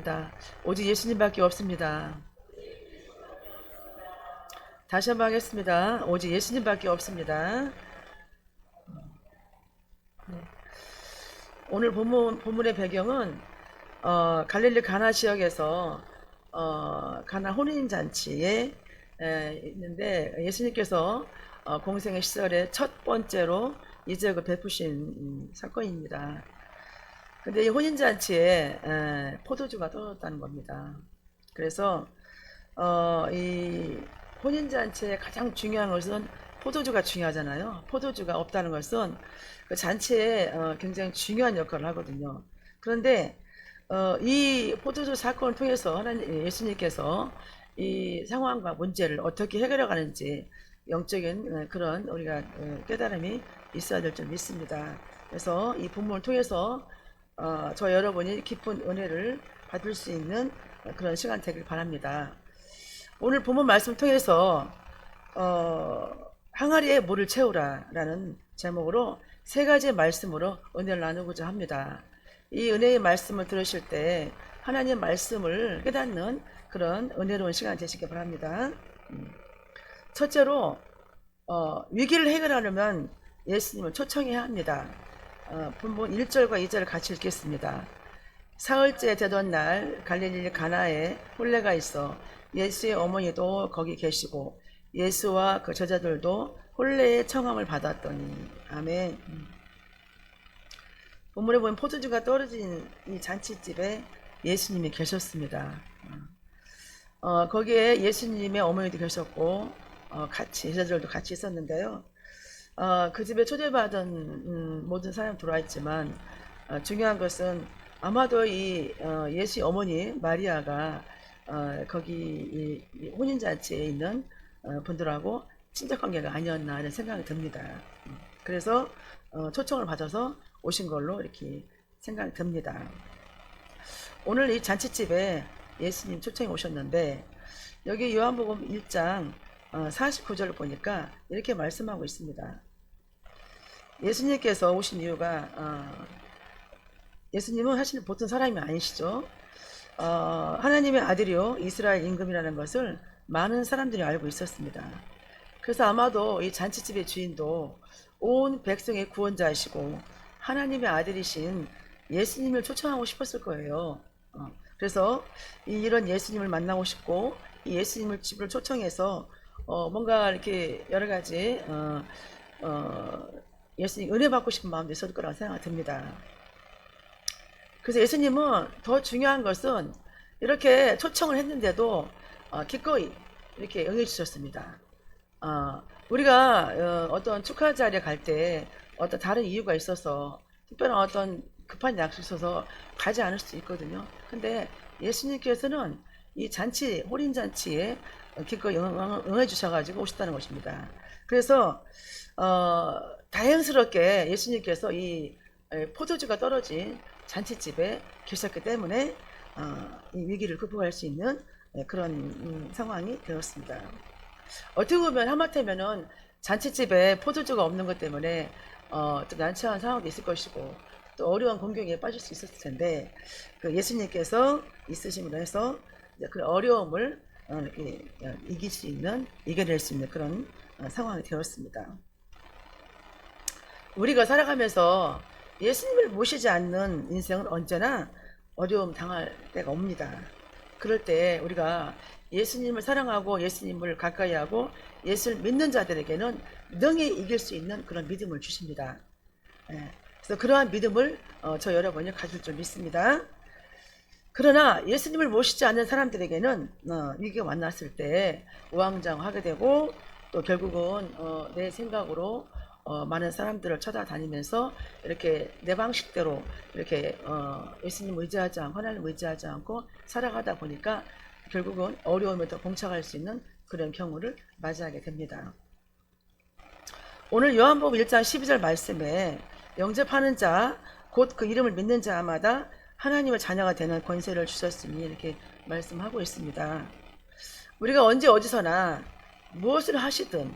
없습니다. 오직 예수님밖에 없습니다. 다시 한번 하겠습니다. 오직 예수님밖에 없습니다. 네. 오늘 본문, 본문의 배경은 어, 갈릴리 가나 지역에서 어, 가나 혼인 잔치에 에, 있는데 예수님께서 어, 공생의 시절에 첫 번째로 이적을 베푸신 음, 사건입니다. 근데 이 혼인 잔치에 에, 포도주가 떨어졌다는 겁니다. 그래서 어, 이 혼인 잔치의 가장 중요한 것은 포도주가 중요하잖아요. 포도주가 없다는 것은 그 잔치에 어, 굉장히 중요한 역할을 하거든요. 그런데 어, 이 포도주 사건을 통해서 하나님 예수님께서 이 상황과 문제를 어떻게 해결해 가는지 영적인 어, 그런 우리가 어, 깨달음이 있어야 될 줄 믿습니다. 그래서 이 본문을 통해서 어, 저 여러분이 깊은 은혜를 받을 수 있는 그런 시간 되길 바랍니다. 오늘 본문 말씀 통해서 어, 항아리에 물을 채우라라는 제목으로 세 가지 말씀으로 은혜를 나누고자 합니다. 이 은혜의 말씀을 들으실 때 하나님 의 말씀을 깨닫는 그런 은혜로운 시간 되시기 바랍니다. 음. 첫째로 어, 위기를 해결하려면 예수님을 초청해야 합니다. 어, 본문 1절과 2절을 같이 읽겠습니다. 사흘째 되던 날 갈릴리 가나에 혼례가 있어 예수의 어머니도 거기 계시고 예수와 그 제자들도 혼례의 청함을 받았더니 아멘. 음. 본문에 보면 포도주가 떨어진 이 잔치집에 예수님이 계셨습니다. 어, 거기에 예수님의 어머니도 계셨고 어, 같이 제자들도 같이 있었는데요. 어, 그 집에 초대받은 음, 모든 사람 들어와 있지만 어, 중요한 것은 아마도 이 어, 예수 어머니 마리아가 어, 거기 이, 이 혼인잔치에 있는 어, 분들하고 친척 관계가 아니었나 하는 생각이 듭니다. 음, 그래서 어, 초청을 받아서 오신 걸로 이렇게 생각이 듭니다. 오늘 이 잔치집에 예수님 초청이 오셨는데 여기 요한복음 1장 49절을 보니까 이렇게 말씀하고 있습니다. 예수님께서 오신 이유가 어, 예수님은 사실 보통 사람이 아니시죠. 어, 하나님의 아들이요 이스라엘 임금이라는 것을 많은 사람들이 알고 있었습니다. 그래서 아마도 이 잔치집의 주인도 온 백성의 구원자이시고 하나님의 아들이신 예수님을 초청하고 싶었을 거예요. 어, 그래서 이- 이런 예수님을 만나고 싶고 이 예수님을 집으로 초청해서 어, 뭔가 이렇게 여러 가지 예수님 은혜 받고 싶은 마음도 있었을 거라고 생각이 듭니다. 그래서 예수님은 더 중요한 것은 이렇게 초청을 했는데도 어, 기꺼이 이렇게 응해 주셨습니다. 어, 우리가 어, 떤 축하 자리에 갈 때 어떤 다른 이유가 있어서 특별한 어떤 급한 약속이 있어서 가지 않을 수도 있거든요. 근데 예수님께서는 이 잔치, 혼인 잔치에 기꺼이 응해 주셔가지고 오셨다는 것입니다. 그래서 어, 다행스럽게 예수님께서 이 에, 포도주가 떨어진 잔치집에 계셨기 때문에 어, 이 위기를 극복할 수 있는 에, 그런 음, 상황이 되었습니다. 어떻게 보면 하마터면은 잔치집에 포도주가 없는 것 때문에 어, 좀 난처한 상황도 있을 것이고 또 어려운 공경에 빠질 수 있었을 텐데 그 예수님께서 있으심으로 해서 그 어려움을 어, 어, 이길 수 있는 이겨낼 수 있는 그런 어, 상황이 되었습니다. 우리가 살아가면서 예수님을 모시지 않는 인생은 언제나 어려움 당할 때가 옵니다. 그럴 때 우리가 예수님을 사랑하고 예수님을 가까이 하고 예수를 믿는 자들에게는 능히 이길 수 있는 그런 믿음을 주십니다. 예, 그래서 그러한 믿음을 어, 저 여러분이 가질 줄 믿습니다. 그러나 예수님을 모시지 않는 사람들에게는 어, 위기가 만났을 때 우왕좌왕하게 되고 또 결국은 어, 내 생각으로 어, 많은 사람들을 찾아다니면서 이렇게 내 방식대로 이렇게 어, 예수님 의지하지 않고 하나님 의지하지 않고 살아가다 보니까 결국은 어려움에 더 봉착할 수 있는 그런 경우를 맞이하게 됩니다. 오늘 요한복음 1장 12절 말씀에 영접하는 자, 곧 그 이름을 믿는 자마다 하나님의 자녀가 되는 권세를 주셨으니 이렇게 말씀하고 있습니다. 우리가 언제 어디서나 무엇을 하시든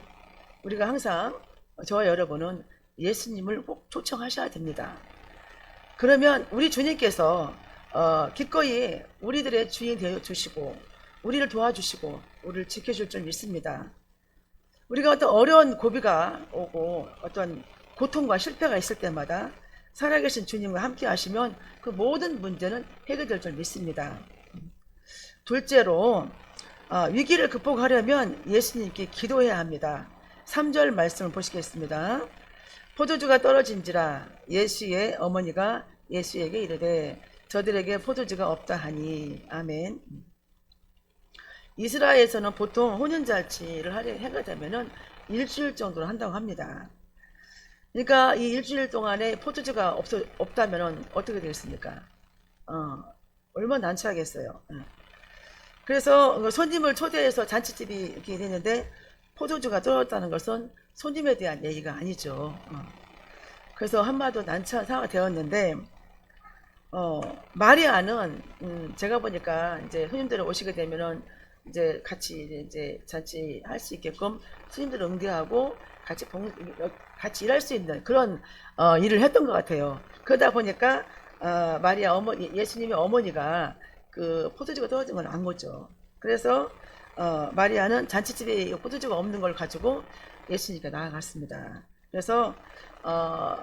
우리가 항상 저와 여러분은 예수님을 꼭 초청하셔야 됩니다. 그러면 우리 주님께서 어, 기꺼이 우리들의 주인 되어 주시고 우리를 도와주시고 우리를 지켜줄 줄 믿습니다. 우리가 어떤 어려운 고비가 오고 어떤 고통과 실패가 있을 때마다 살아계신 주님과 함께 하시면 그 모든 문제는 해결될 줄 믿습니다. 둘째로 어, 위기를 극복하려면 예수님께 기도해야 합니다. 3절 말씀을 보시겠습니다. 포도주가 떨어진지라 예수의 어머니가 예수에게 이르되 저들에게 포도주가 없다 하니 아멘. 이스라엘에서는 보통 혼인잔치를 해가 되면은 일주일 정도를 한다고 합니다. 그러니까 이 일주일 동안에 포도주가 없, 없다면은 어떻게 되겠습니까? 어, 얼마나 난처하겠어요. 예. 그래서 손님을 초대해서 잔치집이 이렇게 되는데 포도주가 떨어졌다는 것은 손님에 대한 얘기가 아니죠. 어. 그래서 한마디로 난처한 상황이 되었는데 어, 마리아는 음, 제가 보니까 이제 손님들이 오시게 되면은 이제 같이 이제 잔치 할 수 있게끔 손님들 응대하고 같이 봉, 같이 일할 수 있는 그런 어, 일을 했던 것 같아요. 그러다 보니까 어, 마리아 어머니 예수님의 어머니가 그 포도주가 떨어진 걸안 거죠. 그래서 어, 마리아는 잔치집에 포도주가 없는 걸 가지고 예수님께 나아갔습니다. 그래서 어,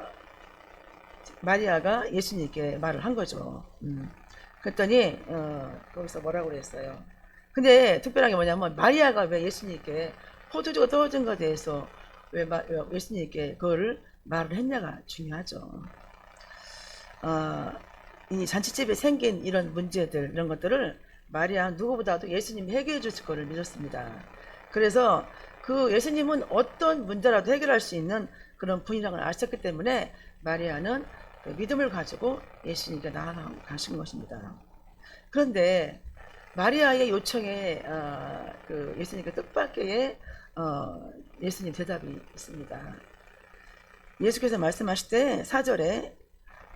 마리아가 예수님께 말을 한 거죠. 음. 그랬더니 어, 거기서 뭐라고 그랬어요. 근데 특별한 게 뭐냐면 마리아가 왜 예수님께 포도주가 떨어진 것에 대해서 왜, 마, 왜 예수님께 그거를 말을 했냐가 중요하죠. 어, 이 잔치집에 생긴 이런 문제들 이런 것들을 마리아 누구보다도 예수님이 해결해 주실 거를 믿었습니다. 그래서 그 예수님은 어떤 문제라도 해결할 수 있는 그런 분이라는 걸 아셨기 때문에 마리아는 그 믿음을 가지고 예수님께 나아가신 것입니다. 그런데 마리아의 요청에 어, 그 예수님께 뜻밖의 어, 예수님 대답이 있습니다. 예수께서 말씀하실 때 4절에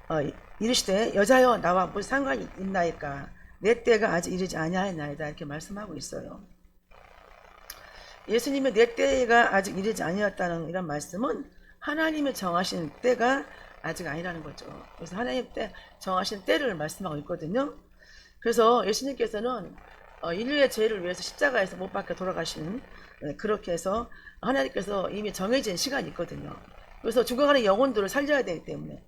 어, 이르시되 여자여 나와 무슨 상관이 있나이까 내 때가 아직 이르지 아니하였나이다 이렇게 말씀하고 있어요. 예수님의 내 때가 아직 이르지 아니었다는 이런 말씀은 하나님의 정하신 때가 아직 아니라는 거죠. 그래서 하나님 때 정하신 때를 말씀하고 있거든요. 그래서 예수님께서는 어, 인류의 죄를 위해서 십자가에서 못 박혀 돌아가신 네, 그렇게 해서 하나님께서 이미 정해진 시간이 있거든요. 그래서 죽어가는 영혼들을 살려야 되기 때문에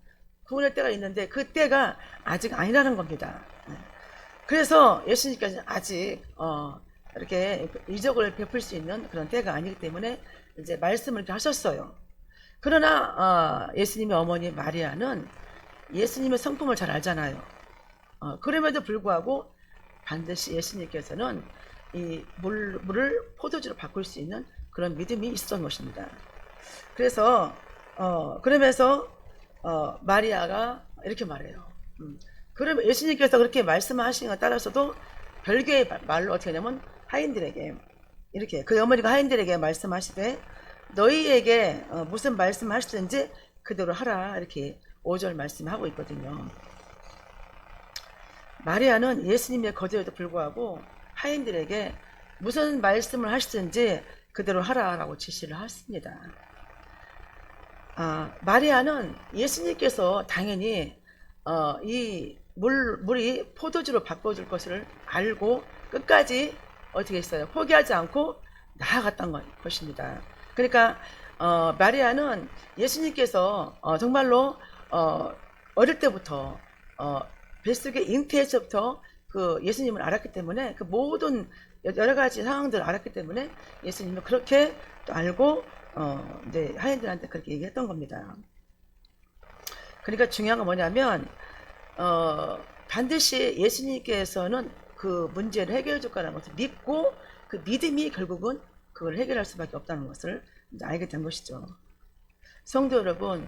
구원할 때가 있는데 그 때가 아직 아니라는 겁니다. 네. 그래서 예수님께서는 아직 어, 이렇게 이적을 베풀 수 있는 그런 때가 아니기 때문에 이제 말씀을 이렇게 하셨어요. 그러나 어, 예수님의 어머니 마리아는 예수님의 성품을 잘 알잖아요. 어, 그럼에도 불구하고 반드시 예수님께서는 이 물, 물을 포도주로 바꿀 수 있는 그런 믿음이 있었던 것입니다. 그래서 어, 그러면서 어, 마리아가 이렇게 말해요. 음, 그러면 예수님께서 그렇게 말씀하신 것 따라서도 별개의 말로 어떻게 하냐면 하인들에게 이렇게 그 어머니가 하인들에게 말씀하시되 너희에게 어, 무슨 말씀하시든지 그대로 하라 이렇게 5절 말씀하고 있거든요. 마리아는 예수님의 거절에도 불구하고 하인들에게 무슨 말씀을 하시든지 그대로 하라라고 지시를 했습니다. 아, 마리아는 예수님께서 당연히 어, 이 물, 물이 포도주로 바꿔줄 것을 알고 끝까지 어떻게 했어요? 포기하지 않고 나아갔던 것입니다. 그러니까 어, 마리아는 예수님께서 어, 정말로 어, 어릴 때부터 어, 뱃속에 잉태에서부터 그 예수님을 알았기 때문에 그 모든 여러 가지 상황들을 알았기 때문에 예수님을 그렇게 또 알고 어, 이제 하인들한테 그렇게 얘기했던 겁니다. 그러니까 중요한 건 뭐냐면 어, 반드시 예수님께서는 그 문제를 해결해 줄 거라는 것을 믿고 그 믿음이 결국은 그걸 해결할 수밖에 없다는 것을 알게 된 것이죠. 성도 여러분,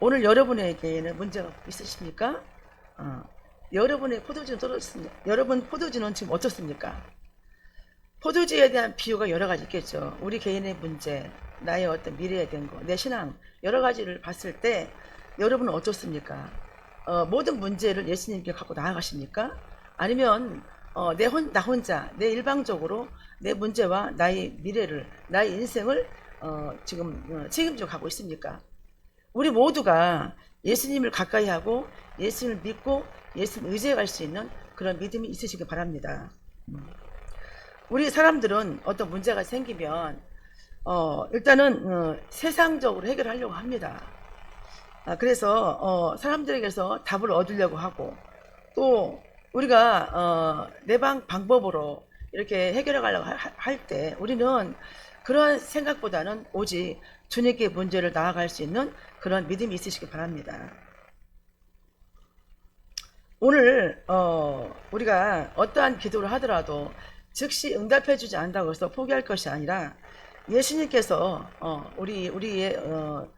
오늘 여러분에게는 문제가 있으십니까? 어, 여러분의 포도주는 떨어졌습니다. 여러분 포도주는 지금 어떻습니까? 포도주에 대한 비유가 여러 가지 있겠죠. 우리 개인의 문제, 나의 어떤 미래에 대한 거, 내 신앙 여러 가지를 봤을 때 여러분은 어떻습니까? 어, 모든 문제를 예수님께 갖고 나아가십니까? 아니면 어, 내 혼, 나 혼자 내 일방적으로 내 문제와 나의 미래를 나의 인생을 어, 지금 어, 책임져 가고 있습니까? 우리 모두가 예수님을 가까이 하고 예수님을 믿고 예수님 의지해 갈 수 있는 그런 믿음이 있으시기 바랍니다. 음. 우리 사람들은 어떤 문제가 생기면 어, 일단은 어, 세상적으로 해결하려고 합니다. 아, 그래서 어, 사람들에게서 답을 얻으려고 하고 또 우리가 어, 내방 방법으로 이렇게 해결해 가려고 할 때 우리는 그런 생각보다는 오직 주님께 문제를 나아갈 수 있는 그런 믿음이 있으시기 바랍니다. 오늘 어, 우리가 어떠한 기도를 하더라도 즉시 응답해 주지 않는다고 해서 포기할 것이 아니라 예수님께서 어, 우리 우리의 어,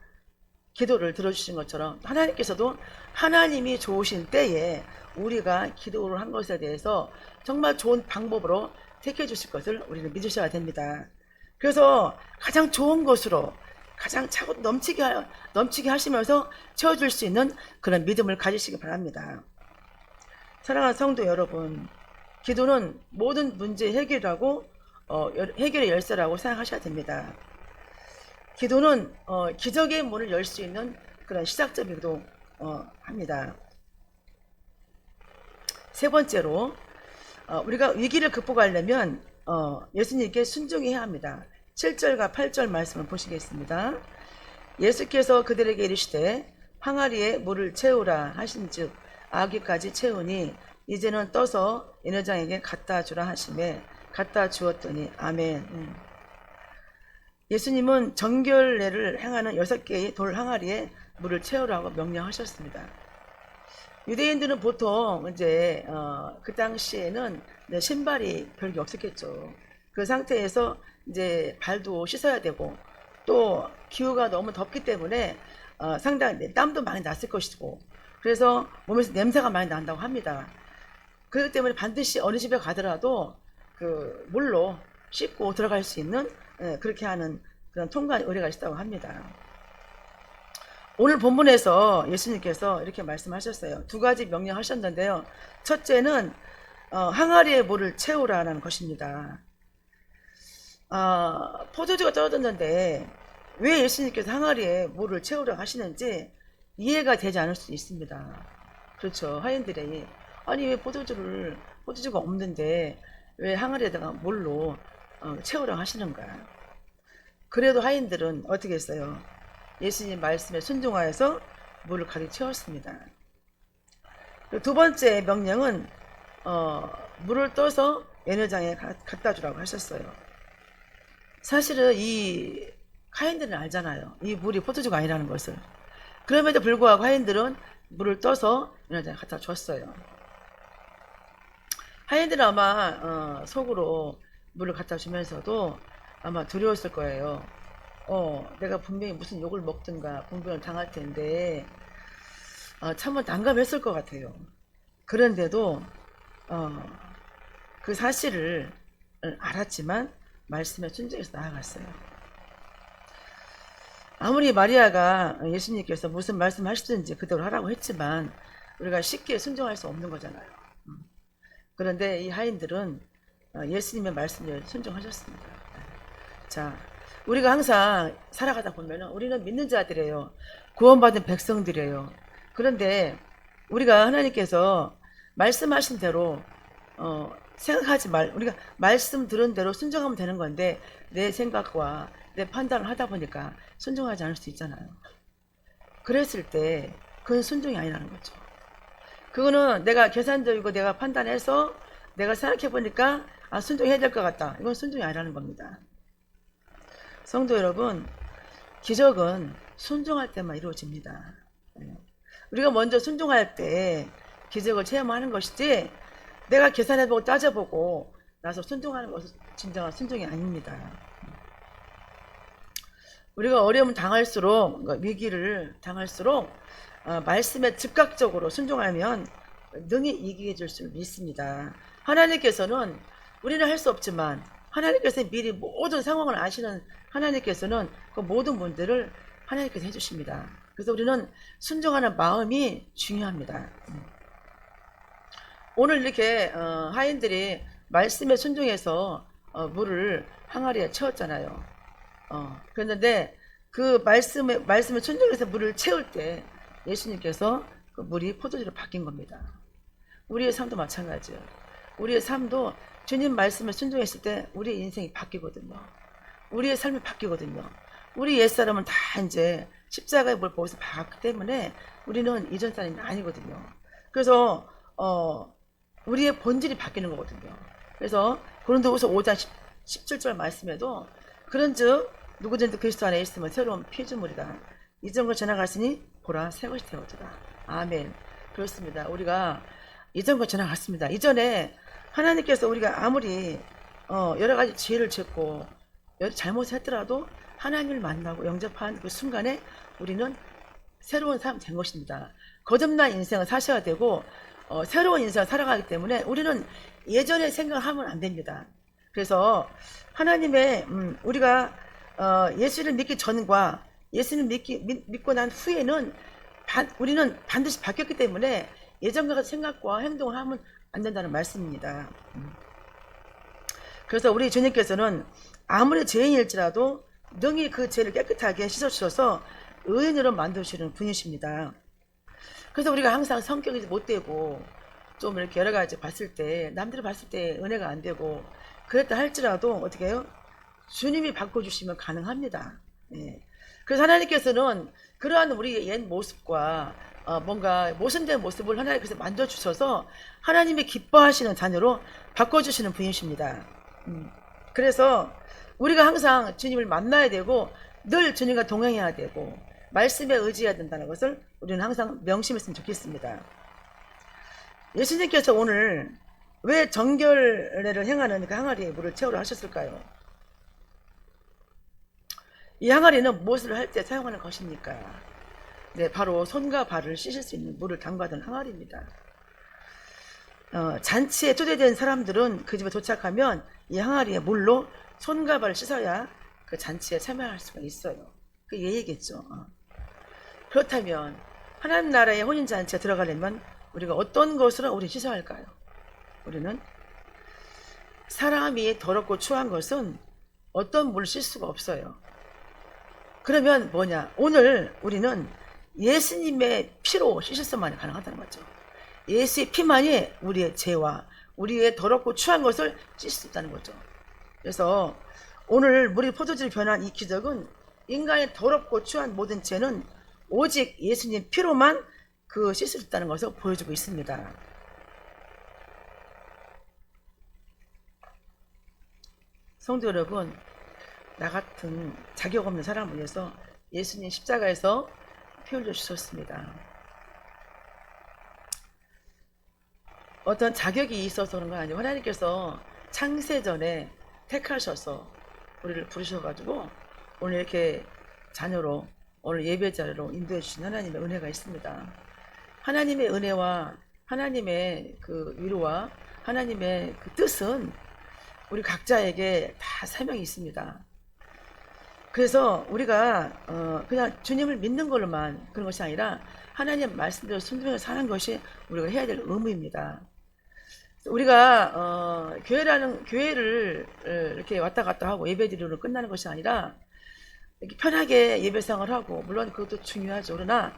기도를 들어주신 것처럼 하나님께서도 하나님이 좋으신 때에 우리가 기도를 한 것에 대해서 정말 좋은 방법으로 택해 주실 것을 우리는 믿으셔야 됩니다. 그래서 가장 좋은 것으로 가장 차고 넘치게 하- 넘치게 하시면서 채워줄 수 있는 그런 믿음을 가지시기 바랍니다. 사랑하는 성도 여러분, 기도는 모든 문제 해결하고 어, 열- 해결의 열쇠라고 생각하셔야 됩니다. 기도는 어, 기적의 문을 열 수 있는 그런 시작점이기도 어, 합니다. 세 번째로 어, 우리가 위기를 극복하려면 어, 예수님께 순종해야 합니다. 7절과 8절 말씀을 보시겠습니다. 예수께서 그들에게 이르시되 항아리에 물을 채우라 하신즉 아기까지 채우니 이제는 떠서 인회장에게 갖다 주라 하심에 갖다 주었더니 아멘. 음. 예수님은 정결례를 행하는 여섯 개의 돌 항아리에 물을 채우라고 명령하셨습니다. 유대인들은 보통 이제 어, 그 당시에는 신발이 별게 없었겠죠. 그 상태에서 이제 발도 씻어야 되고 또 기후가 너무 덥기 때문에 어, 상당히 땀도 많이 났을 것이고 그래서 몸에서 냄새가 많이 난다고 합니다. 그렇기 때문에 반드시 어느 집에 가더라도 그 물로 씻고 들어갈 수 있는 예, 그렇게 하는 그런 통관 의뢰가 있다고 합니다. 오늘 본문에서 예수님께서 이렇게 말씀하셨어요. 두 가지 명령하셨는데요. 첫째는 어, 항아리에 물을 채우라는 것입니다. 아, 포도주가 떨어졌는데 왜 예수님께서 항아리에 물을 채우라고 하시는지 이해가 되지 않을 수 있습니다. 그렇죠. 하인들이 아니 왜 포도주를 포도주가 없는데 왜 항아리에다가 물로 어, 채우라고 하시는가? 그래도 하인들은 어떻게 했어요? 예수님 말씀에 순종하여서 물을 가득 채웠습니다. 두 번째 명령은 어, 물을 떠서 가- 갖다 주라고 하셨어요. 사실은 이 하인들은 알잖아요. 이 물이 포도주가 아니라는 것을. 그럼에도 불구하고 하인들은 물을 떠서 예내장에 갖다 줬어요. 하인들은 아마 어, 속으로 물을 갖다 주면서도 아마 두려웠을 거예요. 어, 내가 분명히 무슨 욕을 먹든가 공격을 당할 텐데 어, 참을 난감했을 것 같아요. 그런데도 어, 그 사실을 알았지만 말씀에 순종해서 나아갔어요. 아무리 마리아가 예수님께서 무슨 말씀하시든지 그대로 하라고 했지만 우리가 쉽게 순종할 수 없는 거잖아요. 음. 그런데 이 하인들은 어, 예수님의 말씀에 순종하셨습니다. 자, 우리가 항상 살아가다 보면은 우리는 믿는 자들이에요. 구원받은 백성들이에요. 그런데 우리가 하나님께서 말씀하신 대로 어, 생각하지 말, 우리가 말씀 들은 대로 순종하면 되는 건데 내 생각과 내 판단을 하다 보니까 순종하지 않을 수 있잖아요. 그랬을 때 그건 순종이 아니라는 거죠. 그거는 내가 계산적이고 내가 판단해서 내가 생각해 보니까 아 순종해야 될 것 같다. 이건 순종이 아니라는 겁니다. 성도 여러분, 기적은 순종할 때만 이루어집니다. 네. 우리가 먼저 순종할 때 기적을 체험하는 것이지 내가 계산해보고 따져보고 나서 순종하는 것은 진정한 순종이 아닙니다. 우리가 어려움을 당할수록 위기를 당할수록 어, 말씀에 즉각적으로 순종하면 능히 이기게 줄수 믿습니다. 하나님께서는 우리는 할 수 없지만 하나님께서 미리 모든 상황을 아시는 하나님께서는 그 모든 문제를 하나님께서 해주십니다. 그래서 우리는 순종하는 마음이 중요합니다. 오늘 이렇게 어, 하인들이 말씀에 순종해서 어, 물을 항아리에 채웠잖아요. 어, 그랬는데 그 말씀에 말씀을 순종해서 물을 채울 때 예수님께서 그 물이 포도주로 바뀐 겁니다. 우리의 삶도 마찬가지예요. 우리의 삶도 주님 말씀을 순종했을 때 우리의 인생이 바뀌거든요. 우리의 삶이 바뀌거든요. 우리 옛사람은 다 이제 십자가의 뭘 보고서 박기 때문에 우리는 이전 사람이 아니거든요. 그래서 어 우리의 본질이 바뀌는 거거든요. 그래서 고린도후서 5장 10, 17절 말씀에도 그런즉 누구든지 그리스도 안에 있으면 새로운 피조물이다. 이전 것 지나갔으니 보라 새 것이 되었더라. 아멘. 그렇습니다. 우리가 이전 것 지나갔습니다. 이전에 하나님께서 우리가 아무리 어, 여러 가지 죄를 짓고 여러 잘못을 했더라도 하나님을 만나고 영접한 그 순간에 우리는 새로운 사람 된 것입니다. 거듭난 인생을 사셔야 되고 어, 새로운 인생을 살아가기 때문에 우리는 예전의 생각을 하면 안 됩니다. 그래서 하나님의 음, 우리가 어, 예수를 믿기 전과 예수를 믿기, 믿, 믿고 난 후에는 반- 우리는 반드시 바뀌었기 때문에 예전과 생각과 행동을 하면 안 된다는 말씀입니다. 음. 그래서 우리 주님께서는 아무리 죄인일지라도 능히 그 죄를 깨끗하게 씻어주셔서 의인으로 만드시는 분이십니다. 그래서 우리가 항상 성격이 못되고 좀 이렇게 여러 가지 봤을 때 남들이 봤을 때 은혜가 안 되고 그랬다 할지라도 어떻게 해요? 주님이 바꿔주시면 가능합니다. 예. 그래서 하나님께서는 그러한 우리의 옛 모습과 어, 뭔가 모순된 모습을 하나님께서 만져주셔서 하나님이 기뻐하시는 자녀로 바꿔주시는 분이십니다. 음. 그래서 우리가 항상 주님을 만나야 되고 늘 주님과 동행해야 되고 말씀에 의지해야 된다는 것을 우리는 항상 명심했으면 좋겠습니다. 예수님께서 오늘 왜 정결례를 행하는 그 항아리에 물을 채우려 하셨을까요? 이 항아리는 무엇을 할 때 사용하는 것입니까? 네, 바로 손과 발을 씻을 수 있는 물을 담가둔 항아리입니다. 어, 잔치에 초대된 사람들은 그 집에 도착하면 이 항아리에 물로 손과 발을 씻어야 그 잔치에 참여할 수가 있어요. 그 예의겠죠. 어. 그렇다면 하나님 나라의 혼인 잔치에 들어가려면 우리가 어떤 것으로 우리 씻어야 할까요? 우리는 사람이 더럽고 추한 것은 어떤 물을 씻을 수가 없어요. 그러면 뭐냐? 오늘 우리는 예수님의 피로 씻었으면 가능하다는 거죠. 예수의 피만이 우리의 죄와 우리의 더럽고 추한 것을 씻을 수 있다는 거죠. 그래서 오늘 물이 포도주로 변한 이 기적은 인간의 더럽고 추한 모든 죄는 오직 예수님 피로만 그 씻을 수 있다는 것을 보여주고 있습니다. 성도 여러분, 나 같은 자격 없는 사람을 위해서 예수님 십자가에서 피 흘려 주셨습니다. 어떤 자격이 있어서 그런 건 아니고 하나님께서 창세전에 택하셔서 우리를 부르셔가지고 오늘 이렇게 자녀로 오늘 예배자로 인도해 주신 하나님의 은혜가 있습니다. 하나님의 은혜와 하나님의 그 위로와 하나님의 그 뜻은 우리 각자에게 다 설명이 있습니다. 그래서 우리가 어 그냥 주님을 믿는 걸로만 그런 것이 아니라 하나님 말씀대로 순종해서 사는 것이 우리가 해야 될 의무입니다. 우리가 어 교회라는 교회를 어, 이렇게 왔다 갔다 하고 예배드리로 끝나는 것이 아니라 이렇게 편하게 예배상을 하고 물론 그것도 중요하죠. 그러나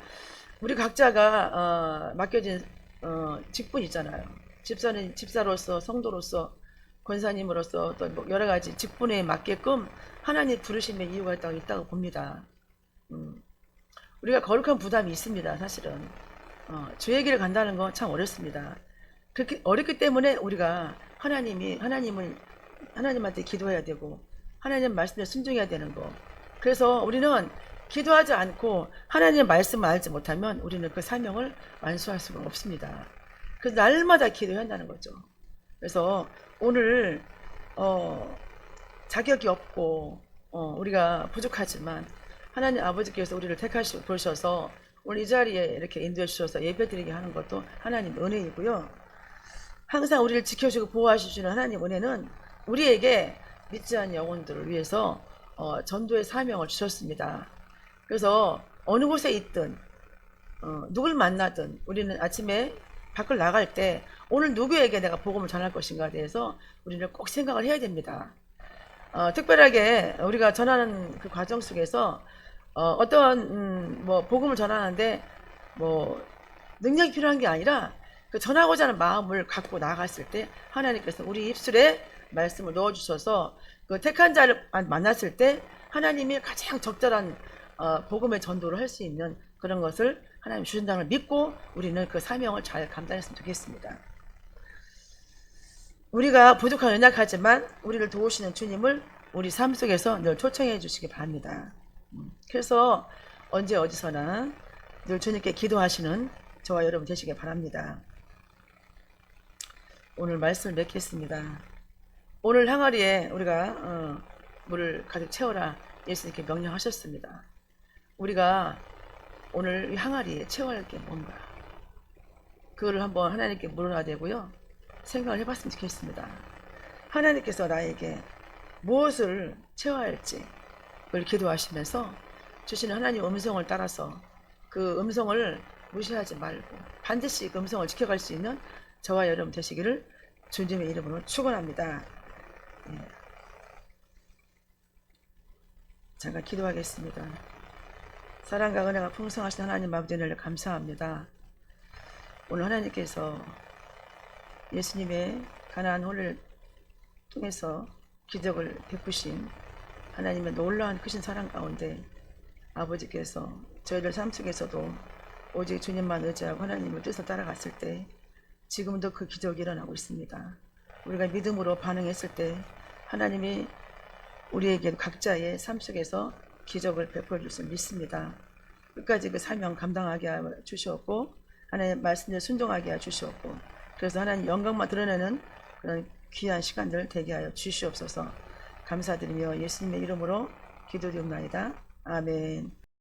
우리 각자가 어, 맡겨진 어, 직분 있잖아요. 집사는 집사로서 성도로서 권사님으로서 또뭐 여러 가지 직분에 맞게끔 하나님 부르심의 이유가 있다고, 있다고 봅니다. 음, 우리가 거룩한 부담이 있습니다. 사실은 어, 주의 길을 간다는 건 참 어렵습니다. 그렇게 어렵기 때문에 우리가 하나님이 하나님을 하나님한테 기도해야 되고 하나님 말씀에 순종해야 되는 거. 그래서 우리는 기도하지 않고 하나님의 말씀을 알지 못하면 우리는 그 사명을 완수할 수가 없습니다. 그래서 날마다 기도해야 한다는 거죠. 그래서 오늘 어, 자격이 없고 어, 우리가 부족하지만 하나님 아버지께서 우리를 택하시고 보셔서 오늘 이 자리에 이렇게 인도해 주셔서 예배드리게 하는 것도 하나님 은혜이고요. 항상 우리를 지켜주고 보호하시는 하나님 은혜는 우리에게 믿지 않는 영혼들을 위해서 어, 전도의 사명을 주셨습니다. 그래서 어느 곳에 있든 어, 누굴 만나든 우리는 아침에 밖을 나갈 때 오늘 누구에게 내가 복음을 전할 것인가에 대해서 우리는 꼭 생각을 해야 됩니다. 어, 특별하게 우리가 전하는 그 과정 속에서 어, 어떤 음, 뭐 복음을 전하는데 뭐 능력이 필요한 게 아니라 그 전하고자 하는 마음을 갖고 나아갔을 때 하나님께서 우리 입술에 말씀을 넣어 주셔서 그 택한 자를 만- 만났을 때 하나님이 가장 적절한 어, 복음의 전도를 할 수 있는 그런 것을 하나님 주신다는 걸 믿고 우리는 그 사명을 잘 감당했으면 좋겠습니다. 우리가 부족한 연약하지만 우리를 도우시는 주님을 우리 삶 속에서 늘 초청해 주시기 바랍니다. 음, 그래서 언제 어디서나 늘 주님께 기도하시는 저와 여러분 되시길 바랍니다. 오늘 말씀을 맺겠습니다. 오늘 항아리에 우리가 어, 물을 가득 채워라 예수님께 명령하셨습니다. 우리가 오늘 이 항아리에 채워야 할 게 뭔가 그거를 한번 하나님께 물어야 되고요. 생각을 해봤으면 좋겠습니다. 하나님께서 나에게 무엇을 채워야 할지 그걸 기도하시면서 주시는 하나님 음성을 따라서 그 음성을 무시하지 말고 반드시 그 음성을 지켜갈 수 있는 저와 여러분 되시기를 주님의 이름으로 축원합니다. 예. 잠깐 기도하겠습니다. 사랑과 은혜가 풍성하신 하나님 아버지 를 감사합니다. 오늘 하나님께서 예수님의 가나안 혼을 통해서 기적을 베푸신 하나님의 놀라운 크신 사랑 가운데 아버지께서 저희들 삶 속에서도 오직 주님만 의지하고 하나님을 뜻을 따라갔을 때 지금도 그 기적이 일어나고 있습니다. 우리가 믿음으로 반응했을 때 하나님이 우리에게 각자의 삶 속에서 기적을 베풀어 줄 수 믿습니다. 끝까지 그 사명 감당하게 주시옵고 하나님 말씀에 순종하게 주시옵고 그래서 하나님 영광만 드러내는 그런 귀한 시간들 되게 하여 주시옵소서 감사드리며 예수님의 이름으로 기도드립니다. 아멘